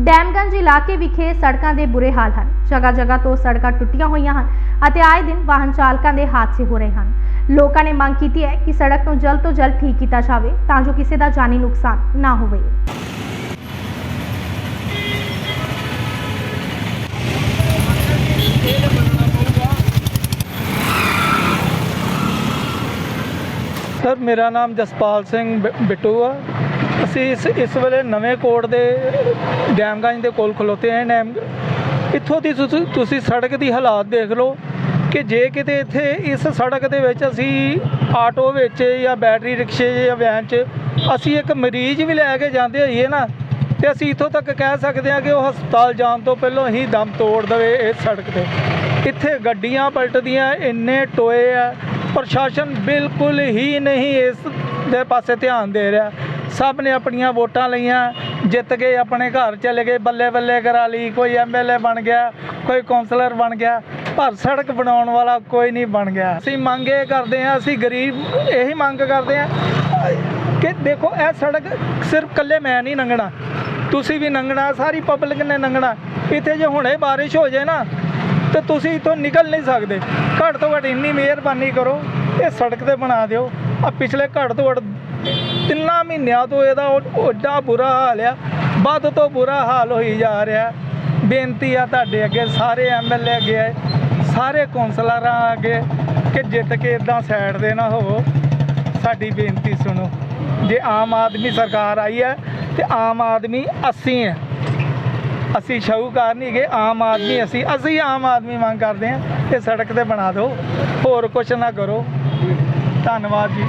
ਡੈਮਗੰਜ ਇਲਾਕੇ ਵਿਖੇ ਸੜਕਾਂ ਦੇ ਬੁਰੇ ਹਾਲ ਹਨ। ਜਗ੍ਹਾ ਜਗ੍ਹਾ ਤੋਂ ਸੜਕਾਂ ਟੁੱਟੀਆਂ ਹੋਈਆਂ ਹਨ ਅਤੇ ਆਏ ਦਿਨ ਵਾਹਨ ਚਾਲਕਾਂ ਦੇ ਹਾਦਸੇ ਹੋ ਰਹੇ ਹਨ। ਲੋਕਾਂ ਨੇ ਮੰਗ ਕੀਤੀ ਹੈ ਕਿ ਸੜਕ ਨੂੰ ਜਲਦ ਤੋਂ ਜਲਦ ਠੀਕ ਕੀਤਾ ਜਾਵੇ ਤਾਂ ਜੋ ਕਿਸੇ ਦਾ ਜਾਨੀ ਨੁਕਸਾਨ ਨਾ ਹੋਵੇ। ਸਰ, ਮੇਰਾ ਨਾਮ ਜਸਪਾਲ ਸਿੰਘ ਬਿੱਟੂ ਆ। ਅਸੀਂ ਇਸ ਇਸ ਵੇਲੇ ਨਵੇਂ ਕੋਟ ਦੇ ਡੈਮਗੰਜ ਦੇ ਕੋਲ ਖਲੋਤੇ ਹਾਂ ਡੈਮ ਇੱਥੋਂ ਦੀ ਤੁਸੀਂ ਤੁਸੀਂ ਸੜਕ ਦੀ ਹਾਲਾਤ ਦੇਖ ਲਓ ਕਿ ਜੇ ਕਿਤੇ ਇੱਥੇ ਇਸ ਸੜਕ ਦੇ ਵਿੱਚ ਅਸੀਂ ਆਟੋ ਵਿੱਚ ਜਾਂ ਬੈਟਰੀ ਰਿਕਸ਼ੇ ਜਾਂ ਵੈਨ 'ਚ ਅਸੀਂ ਇੱਕ ਮਰੀਜ਼ ਵੀ ਲੈ ਕੇ ਜਾਂਦੇ ਹੋਈਏ ਨਾ, ਤੇ ਅਸੀਂ ਇੱਥੋਂ ਤੱਕ ਕਹਿ ਸਕਦੇ ਹਾਂ ਕਿ ਉਹ ਹਸਪਤਾਲ ਜਾਣ ਤੋਂ ਪਹਿਲਾਂ ਹੀ ਦਮ ਤੋੜ ਦੇਵੇ ਇਸ ਸੜਕ ਤੇ। ਇੱਥੇ ਗੱਡੀਆਂ ਪਲਟਦੀਆਂ, ਇੰਨੇ ਟੋਏ ਆ, ਪ੍ਰਸ਼ਾਸਨ ਬਿਲਕੁਲ ਹੀ ਨਹੀਂ ਇਸ ਦੇ ਪਾਸੇ ਧਿਆਨ ਦੇ ਰਿਹਾ। ਸਭ ਨੇ ਆਪਣੀਆਂ ਵੋਟਾਂ ਲਈਆਂ, ਜਿੱਤ ਕੇ ਆਪਣੇ ਘਰ ਚਲੇ ਗਏ, ਬੱਲੇ ਬੱਲੇ ਕਰਾ ਲਈ, ਕੋਈ ਐਮਐਲਏ ਬਣ ਗਿਆ, ਕੋਈ ਕਾਉਂਸਲਰ ਬਣ ਗਿਆ, ਪਰ ਸੜਕ ਬਣਾਉਣ ਵਾਲਾ ਕੋਈ ਨਹੀਂ ਬਣ ਗਿਆ। ਅਸੀਂ ਮੰਗ ਇਹ ਕਰਦੇ ਹਾਂ, ਅਸੀਂ ਗਰੀਬ, ਇਹੀ ਮੰਗ ਕਰਦੇ ਹਾਂ ਕਿ ਦੇਖੋ, ਇਹ ਸੜਕ ਸਿਰਫ ਕੱਲੇ ਮੈਂ ਨਹੀਂ ਲੰਘਣਾ ਤੁਸੀਂ ਵੀ ਲੰਘਣਾ ਸਾਰੀ ਪਬਲਿਕ ਨੇ ਲੰਘਣਾ ਇੱਥੇ ਜੇ ਹੁਣੇ ਬਾਰਿਸ਼ ਹੋ ਜਾਏ ਨਾ, ਤੇ ਤੁਸੀਂ ਇੱਥੋਂ ਨਿਕਲ ਨਹੀਂ ਸਕਦੇ। ਘੱਟ ਤੋਂ ਘੱਟ ਇੰਨੀ ਮਿਹਰਬਾਨੀ ਕਰੋ, ਇਹ ਸੜਕ ਤੇ ਬਣਾ ਦਿਓ। ਆ ਪਿਛਲੇ ਘੱਟ ਤੋਂ ਘੱਟ ਮਹੀਨਿਆਂ ਤੋਂ ਇਹਦਾ ਓਡਾ ਬੁਰਾ ਹਾਲ ਆ। ਵੱਧ ਤੋਂ ਬੁਰਾ ਹਾਲ ਹੋਈ ਜਾ ਰਿਹਾ। ਬੇਨਤੀ ਆ ਤੁਹਾਡੇ ਅੱਗੇ, ਸਾਰੇ ਐਮਐਲਏ ਅੱਗੇ ਸਾਰੇ ਕੌਂਸਲਰਾਂ ਅੱਗੇ ਕਿ ਜਿੱਤ ਕੇ ਇਦਾਂ ਸਾਈਡ ਦੇ ਨਾ ਹੋਵੋ। ਸਾਡੀ ਬੇਨਤੀ ਸੁਣੋ। ਜੇ ਆਮ ਆਦਮੀ ਸਰਕਾਰ ਆਈ ਹੈ ਤੇ ਆਮ ਆਦਮੀ ਅਸੀਂ ਹੈ। ਅਸੀਂ ਸ਼ਾਹੂਕਾਰ ਨਹੀਂ ਗਏ ਆਮ ਆਦਮੀ ਅਸੀਂ ਅਸੀਂ ਆਮ ਆਦਮੀ ਮੰਗ ਕਰਦੇ ਹਾਂ ਕਿ ਸੜਕ ਤੇ ਬਣਾ ਦਿਓ। ਹੋਰ ਕੁਛ ਨਾ ਕਰੋ। ਧੰਨਵਾਦ ਜੀ।